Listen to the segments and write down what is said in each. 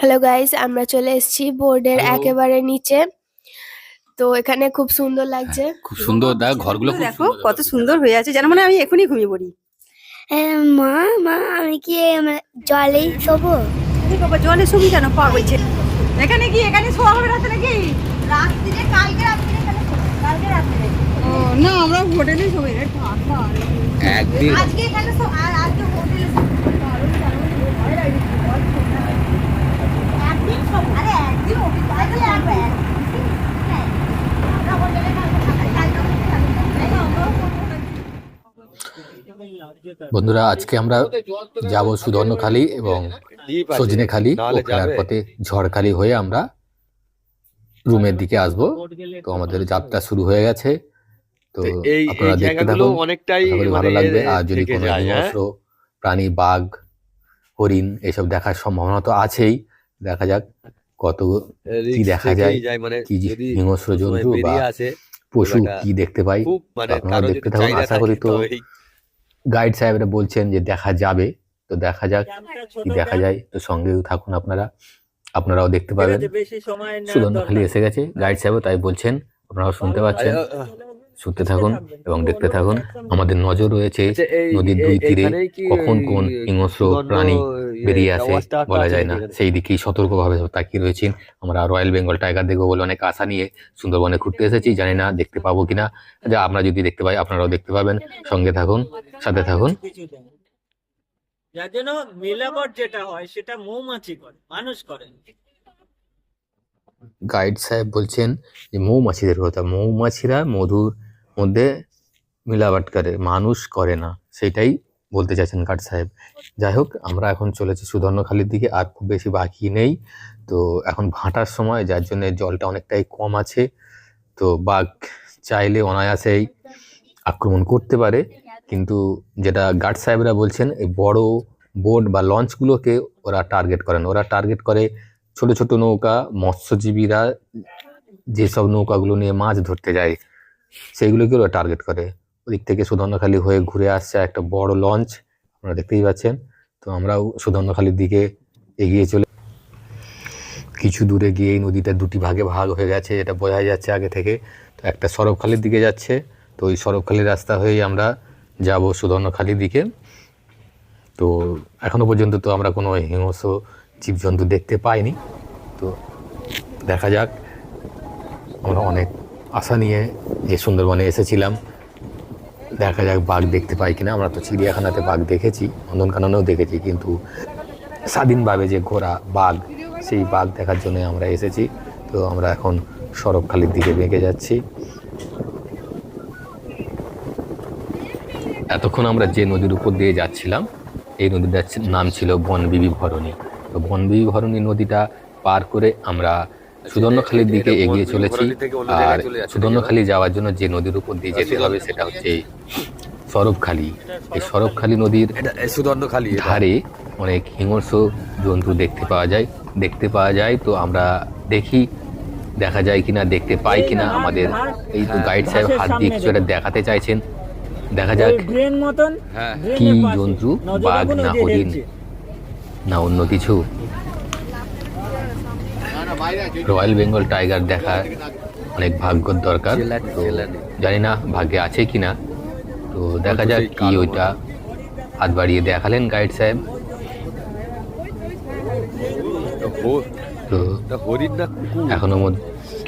Hello guys আমরা চলে এসেছি বোর্ডের. একেবারে নিচে। তো এখানে খুব সুন্দর লাগছে। খুব সুন্দর দেখ ঘরগুলো খুব দেখো সুন্দর কত সুন্দর হয়ে আছে যেন মানে আমি এখনই ঘুমিয়ে পড়ি। এ, মা মা আমি কি আমার জলেই শোবো? আরে বাবা জলে শুবি কেন? পা বলছে এখানে কি এখানে শোয়া হবে রাতে নাকি? রাত্রিরে কালকে রাত্রিরে এখানে শোবো, কালকে রাত্রিরে। ও না আমরা হোটেলে শোবো রে রে। একদিন। আজকে এখানে শো আর আজকে হোটেলে শোবো। দারুণ, দারুণ, ভয় লাগছে, ভয় লাগছে। একদিন শোবো। আরে একদিন হোটেলে তাহলে একবার একদিন। হ্যাঁ। আমরা হোটেলে কালকে থাকার কালকে হোটেলে থাকব। তাই না? আমরাও হোটেলে বন্ধুরা আজকে আমরা যাব সুধর্ণখালী এবং সজনেখালী ও ফেরার পথে ঝড়খালি হয়ে আমরা রুমের দিকে আসব। তো আমাদের যাত্রা শুরু হয়ে গেছে। তো আপনারা দেখতে থাকুন। অনেকটাই ভালো মানে লাগবে। আর যদি কোনো হ্যাঁ? হিংস্র প্রাণী বাঘ হরিণ এসব দেখার সম্ভাবনা তো আছেই। দেখা যাক কত কি দেখা যায়, মানে কি হিংস্র জন্তু বা পশু কি দেখতে পাই। মানে আপনারা দেখতে থাকুন, আশা করি তো গাইড সাহেবরা বলছেন যে দেখা যাবে তো দেখা যাক কি দেখা যায়। তো সঙ্গেও থাকুন আপনারা আপনারাও দেখতে পাবেন। সুগন্ধখালি এসে গেছে। গাইড সাহেবও তাই বলছেন আপনারাও শুনতে পাচ্ছেন। শুনতে থাকুন এবং দেখতে থাকুন। আমাদের নজর রয়েছে আচ্ছা, নদীর দুই তীরে কখন কোন হিংস্র প্রাণী বেরিয়ে আসে বলা যায় না। সেই দিকেই সতর্কভাবে তাকিয়ে রয়েছেন। আমরা রয়্যাল বেঙ্গল টাইগার দেখব বলে অনেক আশা নিয়ে সুন্দরবনে ঘুরতে এসেছি। জানি না দেখতে পাবো কিনা। যা আমরা যদি দেখতে পাই আপনারাও দেখতে পাবেন। সঙ্গে থাকুন সাথে থাকুন। যার জন্য মেলাবট যেটা হয় সেটা মৌমাছি করে মানুষ করে। গাইড সাহেব বলছেন যে মৌমাছিদের কথা। মৌমাছিরা মধুর মধ্যে মিলাবাট করে মানুষ করে না। সেটাই বলতে চাইছেন গাইড সাহেব। যাই হোক, আমরা এখন চলেছি সুধর্ণখালির দিকে, আর খুব বেশি বাকি নেই। তো এখন ভাটার সময়, যার জন্য জলটা অনেকটাই কম আছে। তো বাঘ চাইলে অনায়াসেই আক্রমণ করতে পারে। কিন্তু যেটা গার্ড সাহেবরা বলছেন, এই বড় বোট বা লঞ্চগুলোকে ওরা টার্গেট করেন। ওরা টার্গেট করে ছোট ছোট নৌকা, মৎস্যজীবীরা যেসব নৌকাগুলো নিয়ে মাছ ধরতে যায়। সেইগুলোকে ওরা টার্গেট করে। ওদিক থেকে সুধর্ণখালী হয়ে ঘুরে আসছে একটা বড় লঞ্চ আপনারা দেখতেই পাচ্ছেন। তো আমরাও সুধর্ণখালীর দিকে এগিয়ে চলে কিছু দূরে গিয়ে এই নদীটা দুটি ভাগে ভাগ হয়ে গেছে, এটা বোঝা যাচ্ছে আগে থেকে। তো একটা সরবখালির দিকে যাচ্ছে, তো ওই সরবখালির রাস্তা হয়েই আমরা যাব সুধর্ণখালির দিকে। তো এখনও পর্যন্ত তো আমরা কোনো হিংস্র জীবজন্তু দেখতে পাইনি। তো দেখা যাক, আমরা অনেক আশা নিয়ে যে সুন্দরবনে এসেছিলাম। দেখা যাক বাঘ দেখতে পাই কিনা। আমরা তো চিড়িয়াখানাতে বাঘ দেখেছি, নন্দনকাননেও দেখেছি, কিন্তু স্বাধীনভাবে যে ঘোড়া, বাঘ, সেই বাঘ দেখার জন্য আমরা এসেছি। তো আমরা এখন সরবখালির দিকে বেঁকে যাচ্ছি। এতক্ষণ আমরা যে নদীর উপর দিয়ে যাচ্ছিলাম, এই নদীটার নাম ছিল বনবিবি ভরণী। তো বনবিবি ভরণী নদীটা পার করে আমরা সুদর্ণখালির দিকে এগিয়ে চলেছি। আর সুদর্ণখালি যাওয়ার জন্য যে নদীর উপর দিয়ে যেতে হবে সেটা হচ্ছে সরবখালি। এই সরবখালি নদীর এটা এই সুদর্ণ খালি এটা। ধারে অনেক হিংস্র জন্তু দেখতে পাওয়া যায়। দেখতে পাওয়া যায় তো আমরা দেখি দেখা যায় কিনা দেখতে পাই কিনা আমাদের। এই তো গাইড সাহেব হাত দিয়ে কিছু একটা দেখাতে চাইছেন। দেখা যাক হ্যাঁ। কি জন্তু বাঘ না হরিণ না অন্য কিছু? রয়্যাল বেঙ্গল টাইগার দেখার অনেক ভাগ্যর দরকার। জানি না ভাগ্যে আছে কিনা। তো দেখা যাক কি ওইটা হাত বাড়িয়ে দেখালেন গাইড সাহেব। তো এখনও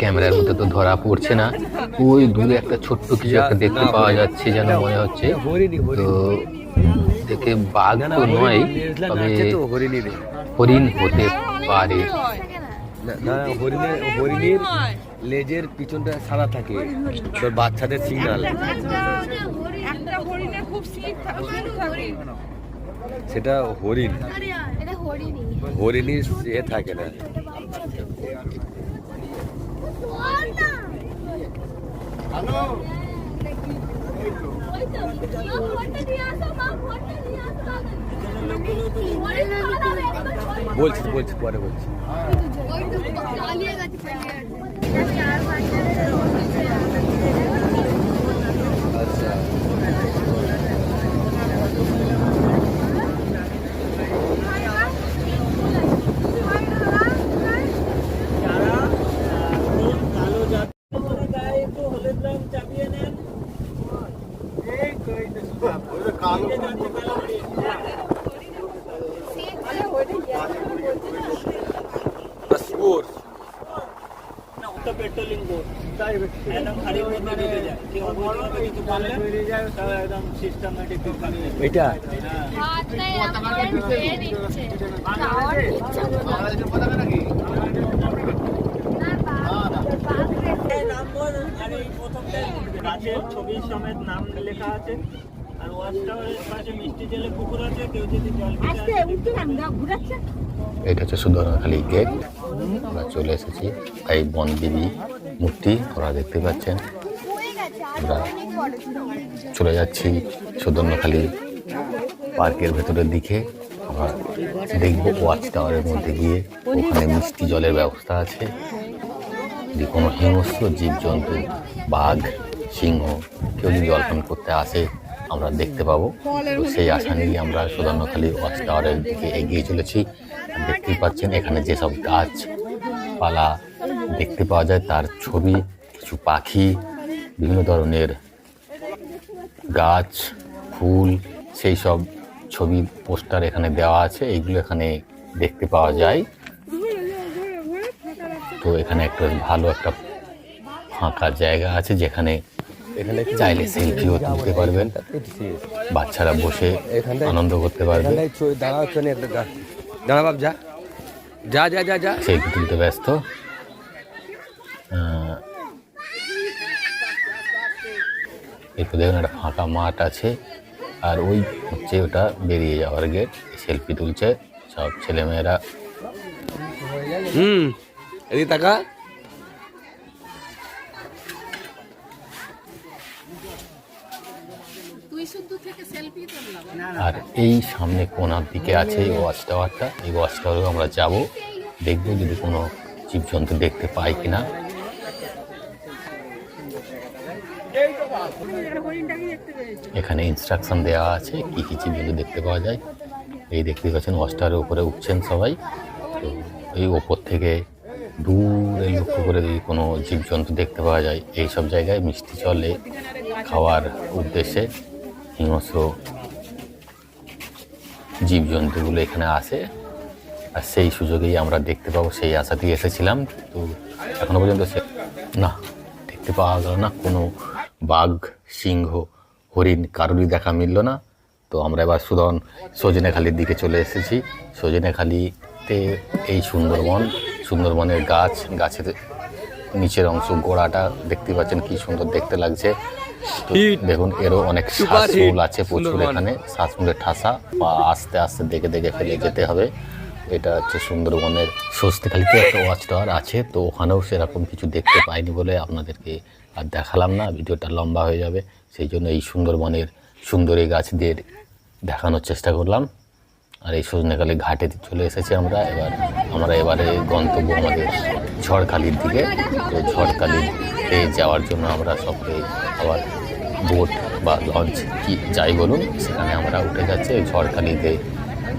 ক্যামেরার মধ্যে তো ধরা পড়ছে না। ওই দূরে একটা ছোট্ট কিছু একটা দেখতে পাওয়া যাচ্ছে যেন মনে হচ্ছে। তো দেখে বাঘ না, না, তো নয় তবে। হরিণ হতে পারে। না, না হরিণের হরিণের লেজের পিছনটা সাদা থাকে। তোর বাচ্চাদের সিগনাল একটা হরিণের খুব স্লিপ থাকে। সেটা হরিণ। এটা হরিণই। এ থাকে না। বলছি বলছি পরে বলছি। ওটা পেট্রোলিং বোর্ড একদম খালি মধ্যে ঢুকে যায়। কেউ অবৈধভাবে কিছু করলে তাও একদম সিস্টেমেটিক এটা ছবি সমেত নাম লেখা আছে। আর ওয়াচ টাওয়ারের পাশে মিষ্টি জলে পুকুর আছে। কেউ যদি জল এটা হচ্ছে সুন্দরখালি গেট আমরা চলে এসেছি এই বনদেবী মূর্তি, ওরা দেখতে পাচ্ছেন। আমরা চলে যাচ্ছি সুদর্ণখালি পার্কের ভেতরের দিকে। আমরা দেখব ওয়াচ টাওয়ারের মধ্যে গিয়ে ওখানে মিষ্টি জলের ব্যবস্থা আছে। যে কোনো হিংস্র জীবজন্তু, বাঘ, সিংহ কেউ যদি জলপান করতে আসে, আমরা দেখতে পাবো। তো সেই আশা নিয়ে আমরা সুদর্ণখালি ওয়াচ টাওয়ারের দিকে এগিয়ে চলেছি। দেখতেই পাচ্ছেন এখানে যেসব গাছপালা দেখতে পাওয়া যায় তার ছবি কিছু পাখি বিভিন্ন ধরনের গাছ ফুল সেই সব ছবি পোস্টার এখানে দেওয়া আছে এইগুলো এখানে দেখতে পাওয়া যায়। তো এখানে একটা ভালো একটা ফাঁকা জায়গা আছে যেখানে এখানে চাইলে সেলফিও তুলতে পারবেন। বাচ্চারা বসে আনন্দ করতে পারবে। দাঁড়া যা। যা যা যা যা। সেলফি তুলতে ব্যস্ত। এরপর দেখুন একটা ফাঁকা মাঠ আছে আর ওই হচ্ছে ওটা বেরিয়ে যাওয়ার গেট সেলফি তুলছে সব ছেলেমেয়েরা। হুম এদিকে তাকা। আর এই সামনে কোনার দিকে আছে এই ওয়াচ টাওয়ারটা। এই ওয়াচ টাওয়ারেও আমরা যাব। দেখব যদি কোনো জীবজন্তু দেখতে পাই কিনা। এখানে ইনস্ট্রাকশন দেওয়া আছে কি কি জীবজন্তু দেখতে পাওয়া যায়। এই দেখতে পাচ্ছেন ওয়াচ টাওয়ারের উপরে উঠছেন সবাই। তো এই ওপর থেকে দূরে লক্ষ্য করে যদি কোনো জীবজন্তু দেখতে পাওয়া যায়, এই সব জায়গায় মিষ্টি চলে খাওয়ার উদ্দেশ্যে। হিংস্র জীবজন্তুগুলো এখানে আসে আর সেই সুযোগেই আমরা দেখতে পাবো, সেই আশাতেই এসেছিলাম। তো এখনও পর্যন্ত সে না, দেখতে পাওয়া গেল না। কোনো বাঘ, সিংহ, হরিণ কারোরই দেখা মিলল না। তো আমরা এবার সুদন সজনেখালির দিকে চলে এসেছি। সজনেখালিতে এই সুন্দরবন, সুন্দরবনের গাছ, গাছের নিচের অংশ গোড়াটা দেখতে পাচ্ছেন কি সুন্দর দেখতে লাগছে. দেখুন এরও অনেক শ্বাসমূল আছে প্রচুর। এখানে। শ্বাসমূলের ঠাসা বা আস্তে আস্তে দেখে দেখে ফেলে যেতে হবে। এটা হচ্ছে সুন্দরবনের স্বস্তিখালিতে একটা ওয়াচ টাওয়ার আছে তো ওখানেও সেরকম কিছু দেখতে পাইনি বলে আপনাদেরকে আর দেখালাম না। ভিডিওটা লম্বা হয়ে যাবে সেই জন্য এই সুন্দরবনের সুন্দরী গাছদের দেখানোর চেষ্টা করলাম। আর এই সজনেখালি ঘাটে চলে এসেছি আমরা। এবার আমরা এবারে গন্তব্য আমাদের ঝড়খালির দিকে। তো ঝড়খালিতে যাওয়ার জন্য আমরা সকলে আবার বোট বা লঞ্চ কি যাই বলুন সেখানে আমরা উঠে যাচ্ছি। ঝড়খালিতে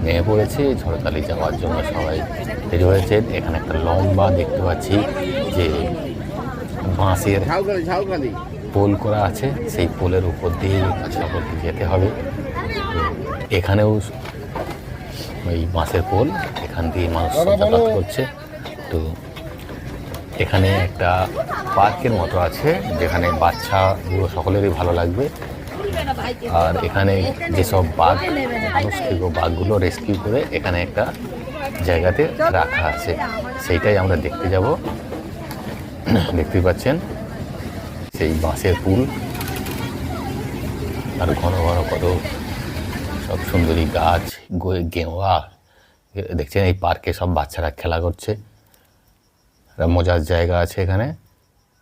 নেমে পড়েছি। ঝড়খালি যাওয়ার জন্য সবাই রেডি হয়েছে এখানে একটা লম্বা দেখতে পাচ্ছি যে বাঁশের পোল করা আছে। সেই পোলের উপর দিয়ে সকলকে যেতে হবে। এখানেও ওই বাঁশের পোল এখান দিয়ে মানুষ যাতায়াত করছে। তো এখানে একটা পার্কের মতো আছে, যেখানে বাচ্চাগুলো সকলেরই ভালো লাগবে। আর এখানে যেসব বাঘ মানুষকে বাঘগুলো রেস্কিউ করে এখানে একটা জায়গাতে রাখা আছে। সেইটাই আমরা দেখতে যাব। দেখতেই পাচ্ছেন? সেই বাঁশের পুল। আর ঘন ঘন কত সব সুন্দরী গাছ গেওয়া। দেখছেন এই পার্কে সব বাচ্চারা খেলা করছে। মজার জায়গা আছে এখানে।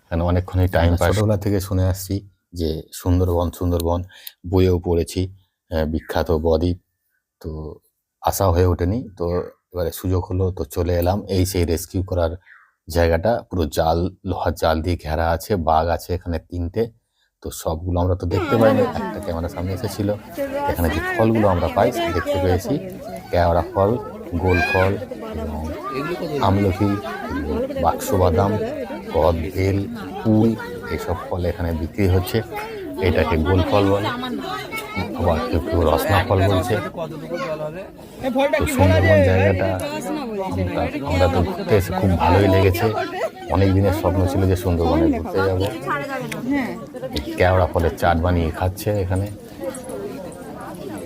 এখানে অনেকক্ষণই টাইম পাস ছোটবেলা থেকে শুনে আসছি যে সুন্দরবন সুন্দরবন বইয়েও পড়েছি বিখ্যাত বদ্বীপ। তো আশা হয়ে ওঠেনি। তো এবারে সুযোগ হলো তো চলে এলাম। এই সেই রেস্কিউ করার জায়গাটা পুরো জাল লোহার জাল দিয়ে ঘেরা আছে বাঘ আছে এখানে তিনটে। তো সবগুলো আমরা তো দেখতে পাইনি একটা ক্যামেরার সামনে এসেছিল। এখানে যে ফলগুলো আমরা পাই দেখতে পেয়েছি। কেওড়া ফল গোল ফল এবং আমলকি। বাক্স, বাদাম, কদ বেল কুল এইসব ফল এখানে বিক্রি হচ্ছে। এটাকে গোল ফল বলে, আবার কেউ কেউ রসনা ফল বলছে। তো সুন্দরবন জায়গাটা আমরা তো ঘুরতে এসে খুব ভালোই লেগেছে। অনেক দিনের স্বপ্ন ছিল যে সুন্দরবনে ঘুরতে যাব। কেওড়া ফলের চাট বানিয়ে খাচ্ছে এখানে।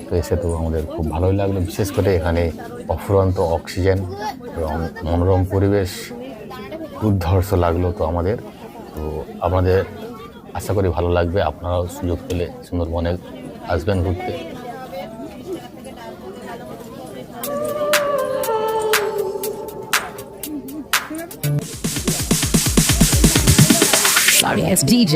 তো এসে তো আমাদের খুব ভালোই লাগল। বিশেষ করে এখানে অফুরন্ত অক্সিজেন এবং মনোরম পরিবেশ। দুর্ধর্ষ লাগল তো আমাদের। তো আপনাদের আশা করি ভালো লাগবে। আপনারাও সুযোগ পেলে সুন্দরবনে আসবেন ঘুরতে। Sorry, DJ.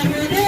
সুন্দরবনে